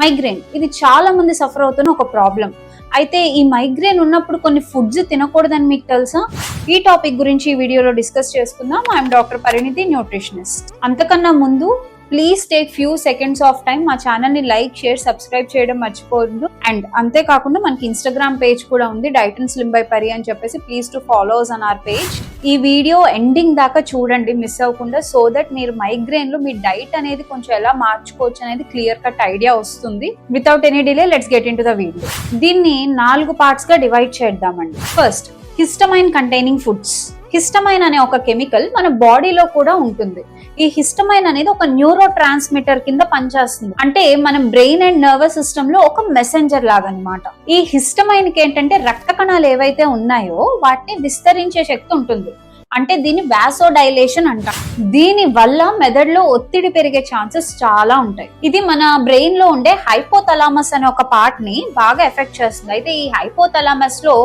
Migraine ఇది చాలా మంది సఫర్ అవుతున్న ఒక ప్రాబ్లం అయితే ఈ మైగ్రేన్ ఉన్నప్పుడు కొన్ని ఫుడ్స్ తినకూడదని మీకు తెలుసా? ఈ టాపిక్ గురించి ఈ వీడియోలో డిస్కస్ చేసుకుందాం. ఐఎమ్ డాక్టర్ పరిణితి న్యూట్రిషనిస్ట్ అంతకన్నా ముందు please take few seconds of time మా ఛానల్ని లైక్ షేర్ సబ్స్క్రైబ్ చేయడం మర్చిపోవద్దు. అండ్ అంతేకాకుండా మనకి ఇన్స్టాగ్రామ్ పేజ్ కూడా ఉంది. డైటన్ స్లిమ్ బై పరి అని చెప్పేసి please to follows on our page ఈ వీడియో ఎండింగ్ దాకా చూడండి మిస్ అవ్వకుండా సో దట్ మీరు మైగ్రేన్లో మీ డైట్ అనేది కొంచెం ఎలా మార్చుకోవచ్చు అనేది క్లియర్ కట్ ఐడియా వస్తుంది. Without any delay let's get into the video దీన్ని నాలుగు పార్ట్స్గా డివైడ్ చేద్దామండి. First histamine containing foods histamine అనే ఒక కెమికల్ మన బాడీలో కూడా ఉంటుంది. ఈ హిస్టమైన్ అనేది ఒక న్యూరో ట్రాన్స్మిటర్ కింద పనిచేస్తుంది. అంటే మన బ్రెయిన్ అండ్ నర్వస్ సిస్టమ్లో ఒక మెసెంజర్ లాగా అనమాట ఈ హిస్టమైన్కి ఏంటంటే రక్త కణాలు ఏవైతే ఉన్నాయో వాటిని విస్తరించే శక్తి ఉంటుంది. అంటే దీన్ని వ్యాసోడైలేషన్ అంట. దీని వల్ల మెదడులో ఒత్తిడి పెరిగే ఛాన్సెస్ చాలా ఉంటాయి. ఇది మన బ్రెయిన్లో ఉండే హైపోతలామస్ అనే ఒక పార్ట్ని బాగా ఎఫెక్ట్ చేస్తుంది. అయితే ఈ హైపోతలామస్లో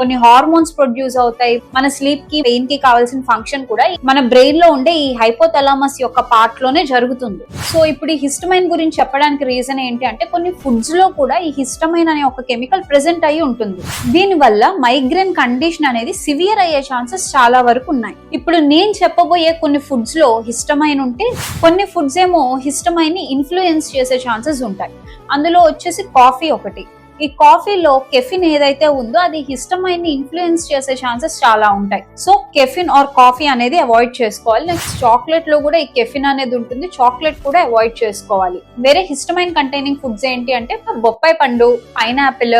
కొన్ని హార్మోన్స్ ప్రొడ్యూస్ అవుతాయి. మన స్లీప్కి పెయిన్కి కావాల్సిన ఫంక్షన్ కూడా మన బ్రెయిన్లో ఉండే ఈ హైపోథలామస్ యొక్క పార్ట్లోనే జరుగుతుంది. సో ఇప్పుడు ఈ హిస్టమైన్ గురించి చెప్పడానికి రీజన్ ఏంటి అంటే కొన్ని ఫుడ్స్లో కూడా ఈ హిస్టమైన్ అనే ఒక కెమికల్ ప్రెసెంట్ అయి ఉంటుంది. దీని వల్ల మైగ్రేన్ కండిషన్ అనేది సివియర్ అయ్యే ఛాన్సెస్ చాలా వరకు ఉన్నాయి. ఇప్పుడు నేను చెప్పబోయే కొన్ని ఫుడ్స్లో హిస్టమైన్ ఉంటే కొన్ని ఫుడ్స్ ఏమో హిస్టమైన్ని ఇన్ఫ్లుయెన్స్ చేసే ఛాన్సెస్ ఉంటాయి. అందులో వచ్చేసి కాఫీ ఒకటి. ఈ కాఫీలో కెఫిన్ ఏదైతే ఉందో అది హిస్టమైన్ ఇన్ఫ్లుయెన్స్ చేసే ఛాన్సెస్ చాలా ఉంటాయి. సో కెఫిన్ ఆర్ కాఫీ అనేది అవాయిడ్ చేసుకోవాలి. నెక్స్ట్ చాక్లెట్లో కూడా ఈ కెఫిన్ అనేది ఉంటుంది. చాక్లెట్ కూడా అవాయిడ్ చేసుకోవాలి. వేరే హిస్టమైన్ కంటైనింగ్ ఫుడ్స్ ఏంటి అంటే బొప్పాయి పండు పైనాపిల్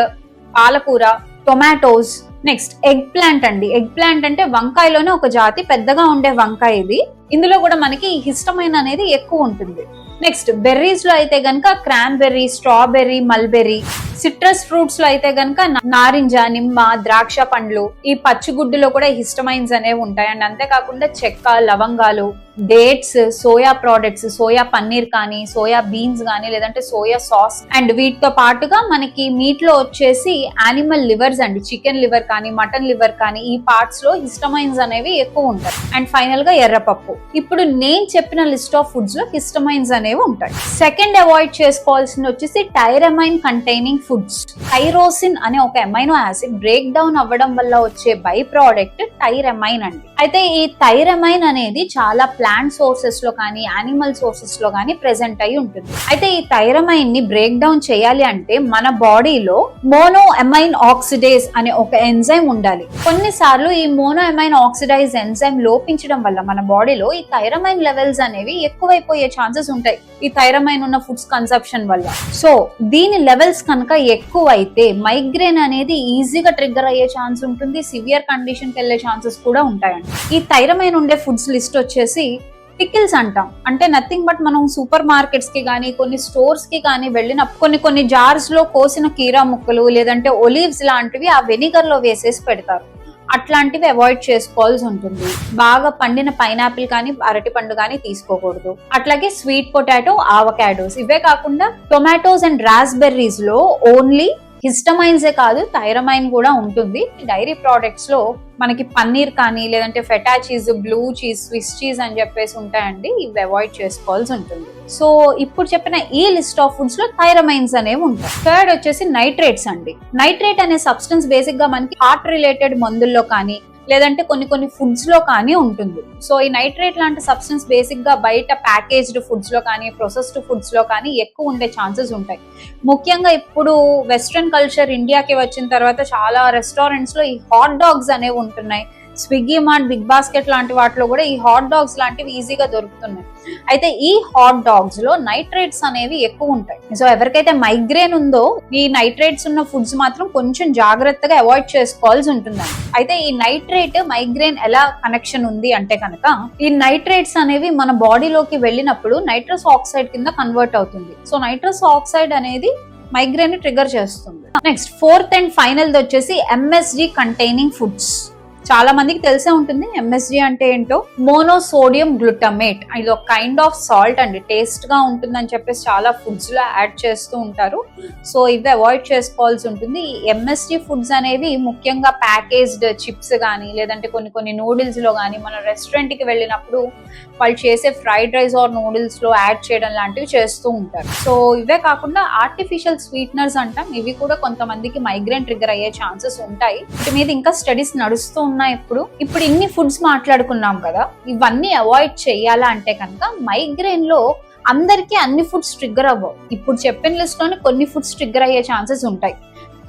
పాలకూర టొమాటోస్ నెక్స్ట్ ఎగ్ ప్లాంట్ అండి. ఎగ్ ప్లాంట్ అంటే వంకాయలోనే ఒక జాతి పెద్దగా ఉండే వంకాయ ఇది. ఇందులో కూడా మనకి హిస్టమైన్ అనేది ఎక్కువ ఉంటుంది. నెక్స్ట్ బెర్రీస్లో అయితే గనక క్రాన్బెర్రీ స్ట్రాబెర్రీ మల్బెర్రీ సిట్రస్ ఫ్రూట్స్లో అయితే గనక నారింజ నిమ్మ ద్రాక్ష పండ్లు ఈ పచ్చిగుడ్డులో కూడా హిస్టమైన్స్ అనేవి ఉంటాయి అండ్ అంతేకాకుండా చెక్క లవంగాలు dates soya products soya paneer కానీ సోయా బీన్స్ కానీ లేదంటే సోయా సాస్. అండ్ వీటితో పాటుగా మనకి మీట్లో వచ్చేసి యానిమల్ లివర్స్ అండి. చికెన్ లివర్ కానీ మటన్ లివర్ కానీ ఈ పార్ట్స్లో హిస్టమైన్స్ అనేవి ఎక్కువ ఉంటాయి. అండ్ ఫైనల్గా ఎర్రపప్పు. ఇప్పుడు నేను చెప్పిన లిస్ట్ ఆఫ్ ఫుడ్స్లో హిస్టమైన్స్ అనేవి ఉంటాయి. సెకండ్ అవాయిడ్ చేసుకోవాల్సింది వచ్చేసి టైరమైన్ కంటైనింగ్ ఫుడ్స్. టైరోసిన్ అనే ఒక ఎమైనో యాసిడ్ బ్రేక్ డౌన్ అవ్వడం వల్ల వచ్చే బై ప్రోడక్ట్ టైరెమైన్ అండి. అయితే ఈ థైరమైన్ అనేది చాలా ప్లాంట్ సోర్సెస్లో కానీ యానిమల్ సోర్సెస్లో కానీ ప్రెసెంట్ అయి ఉంటుంది. అయితే ఈ థైరమైన్ని బ్రేక్ డౌన్ చేయాలి అంటే మన బాడీలో మోనో ఎమైన్ ఆక్సిడేజ్ అనే ఒక ఎంజైమ్ ఉండాలి. కొన్నిసార్లు ఈ మోనో ఎమైన్ ఆక్సిడైజ్ ఎంజైమ్ లోపించడం వల్ల మన బాడీలో ఈ థైరమైన్ లెవెల్స్ అనేవి ఎక్కువైపోయే ఛాన్సెస్ ఉంటాయి. ఈ థైరమైన్ ఉన్న ఫుడ్స్ కన్సప్షన్ వల్ల. సో దీని లెవెల్స్ కనుక ఎక్కువ అయితే మైగ్రేన్ అనేది ఈజీగా ట్రిగ్గర్ అయ్యే ఛాన్స్ ఉంటుంది సివియర్ కండిషన్కి వెళ్ళే ఛాన్సెస్ కూడా ఉంటాయండి. ఈ థైరమైన్ ఉండే ఫుడ్స్ లిస్ట్ వచ్చేసి పికిల్స్ అంటాం. అంటే నథింగ్ బట్ మనం సూపర్ మార్కెట్స్కి కానీ కొన్ని స్టోర్స్కి కానీ వెళ్ళిన కొన్ని కొన్ని జార్స్లో కోసిన కీరా ముక్కలు లేదంటే ఒలీవ్స్ లాంటివి ఆ వెనిగర్లో వేసేసి పెడతారు. అట్లాంటివి అవాయిడ్ చేసుకోవాల్సి ఉంటుంది. బాగా పండిన పైనాపిల్ కానీ అరటి పండు కానీ తీసుకోకూడదు. అట్లాగే స్వీట్ పొటాటో ఆవకాడోస్ ఇవే కాకుండా టొమాటోస్ అండ్ రాస్బెర్రీస్లో ఓన్లీ హిస్టమైన్సే కాదు థైరమైన్ కూడా ఉంటుంది. డైరీ ప్రోడక్ట్స్లో మనకి పన్నీర్ కానీ లేదంటే feta cheese blue cheese Swiss cheese అని చెప్పేసి ఉంటాయండి. ఇవి అవాయిడ్ చేసుకోవాల్సి ఉంటుంది. సో ఇప్పుడు చెప్పిన ఈ లిస్ట్ ఆఫ్ ఫుడ్స్లో థైరమైన్స్ అనేవి ఉంటాయి. థర్డ్ వచ్చేసి నైట్రేట్స్ అండి. నైట్రేట్ అనే సబ్స్టెన్స్ బేసిక్గా మనకి హార్ట్ రిలేటెడ్ మందుల్లో కానీ లేదంటే కొన్ని కొన్ని ఫుడ్స్లో కానీ ఉంటుంది. సో ఈ నైట్రేట్ లాంటి సబ్స్టెన్స్ బేసిక్గా బయట ప్యాకేజ్డ్ ఫుడ్స్లో కానీ ప్రొసెస్డ్ ఫుడ్స్లో కానీ ఎక్కువ ఉండే ఛాన్సెస్ ఉంటాయి. ముఖ్యంగా ఇప్పుడు వెస్ట్రన్ కల్చర్ ఇండియాకి వచ్చిన తర్వాత చాలా రెస్టారెంట్స్లో ఈ హాట్ డాగ్స్ అనేవి ఉంటున్నాయి. స్విగ్గీ మార్ట్ బిగ్ బాస్కెట్ లాంటి వాటిలో కూడా ఈ హాట్ డాగ్స్ లాంటివి ఈజీగా దొరుకుతున్నాయి. అయితే ఈ హాట్ డాగ్స్లో నైట్రేట్స్ అనేవి ఎక్కువ ఉంటాయి. సో ఎవరికైతే మైగ్రేన్ ఉందో ఈ నైట్రేట్స్ ఉన్న ఫుడ్స్ మాత్రం కొంచెం జాగ్రత్తగా అవాయిడ్ చేసుకోవాల్సి ఉంటుంది. అయితే ఈ నైట్రేట్ మైగ్రేన్ ఎలా కనెక్షన్ ఉంది అంటే కనుక ఈ నైట్రేట్స్ అనేవి మన బాడీలోకి వెళ్ళినప్పుడు నైట్రస్ ఆక్సైడ్ కింద కన్వర్ట్ అవుతుంది. సో నైట్రస్ ఆక్సైడ్ అనేది మైగ్రేన్ ట్రిగర్ చేస్తుంది. నెక్స్ట్ ఫోర్త్ అండ్ ఫైనల్ వచ్చేసి ఎంఎస్జి కంటైనింగ్ ఫుడ్స్ చాలా మందికి తెలిసే ఉంటుంది ఎంఎస్జి అంటే ఏంటో? మోనోసోడియం గ్లూటమేట్ ఇది ఒక కైండ్ ఆఫ్ సాల్ట్ అండి. టేస్ట్గా ఉంటుందని చెప్పేసి చాలా ఫుడ్స్లో యాడ్ చేస్తూ ఉంటారు. సో ఇవి అవాయిడ్ చేసుకోవాల్సి ఉంటుంది. ఈ ఎంఎస్జి ఫుడ్స్ అనేవి ముఖ్యంగా ప్యాకేజ్డ్ చిప్స్ కానీ లేదంటే కొన్ని కొన్ని నూడిల్స్లో కానీ మన రెస్టారెంట్కి వెళ్ళినప్పుడు వాళ్ళు చేసే ఫ్రైడ్ రైస్ ఆర్ నూడిల్స్లో యాడ్ చేయడం లాంటివి చేస్తూ ఉంటారు. సో ఇవే కాకుండా ఆర్టిఫిషియల్ స్వీట్నర్స్ అంటాం. ఇవి కూడా కొంతమందికి మైగ్రేన్ ట్రిగర్ అయ్యే ఛాన్సెస్ ఉంటాయి. వీటి మీద ఇంకా స్టడీస్ నడుస్తూ ఉన్నాయి ఇప్పుడు ఇప్పుడు ఇన్ని ఫుడ్స్ మాట్లాడుకున్నాం కదా ఇవన్నీ అవాయిడ్ చేయాలా అంటే కనుక మైగ్రేన్లో అందరికీ అన్ని ఫుడ్స్ ట్రిగ్గర్ అవ్వవు. ఇప్పుడు చెప్పిన లిస్ట్లోని కొన్ని ఫుడ్స్ ట్రిగ్గర్ అయ్యే ఛాన్సెస్ ఉంటాయి.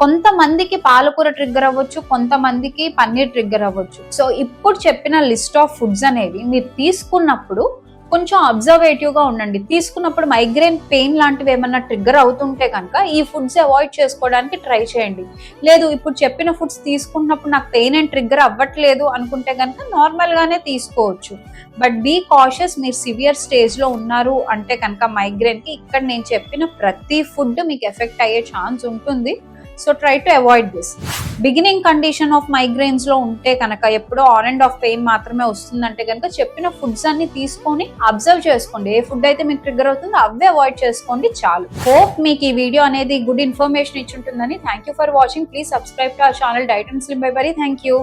కొంతమందికి పాలకూర ట్రిగ్గర్ అవ్వచ్చు కొంతమందికి పన్నీర్ ట్రిగ్గర్ అవ్వచ్చు. సో ఇప్పుడు చెప్పిన లిస్ట్ ఆఫ్ ఫుడ్స్ అనేవి మీరు తీసుకున్నప్పుడు కొంచెం అబ్జర్వేటివ్గా ఉండండి. తీసుకున్నప్పుడు మైగ్రేన్ పెయిన్ లాంటివి ఏమన్నా ట్రిగ్గర్ అవుతుంటే కనుక ఈ ఫుడ్స్ అవాయిడ్ చేసుకోవడానికి ట్రై చేయండి. లేదు ఇప్పుడు చెప్పిన ఫుడ్స్ తీసుకున్నప్పుడు నాకు పెయిన్ అండ్ ట్రిగ్గర్ అవ్వట్లేదు అనుకుంటే కనుక నార్మల్ గానే తీసుకోవచ్చు. బట్ బీ కాషియస్ మీరు సివియర్ స్టేజ్లో ఉన్నారు అంటే కనుక మైగ్రేన్కి ఇక్కడ నేను చెప్పిన ప్రతి ఫుడ్ మీకు ఎఫెక్ట్ అయ్యే ఛాన్స్ ఉంటుంది. So try to avoid this beginning condition of మైగ్రేన్స్లో ఉంటే కనుక ఎప్పుడో ఆర్ అండ్ ఆఫ్ పెయిన్ మాత్రమే వస్తుందంటే కనుక చెప్పిన ఫుడ్స్ అన్ని తీసుకొని అబ్జర్వ్ చేసుకోండి. ఏ ఫుడ్ అయితే మీకు ట్రిగ్గర్ అవుతుందో అవే అవాయిడ్ చేసుకోండి చాలు. హోప్ మీకు ఈ వీడియో అనేది గుడ్ ఇన్ఫర్మేషన్ ఇచ్చి ఉంటుందని. Thank you for watching please subscribe to our channel diet and slim by Pari thank you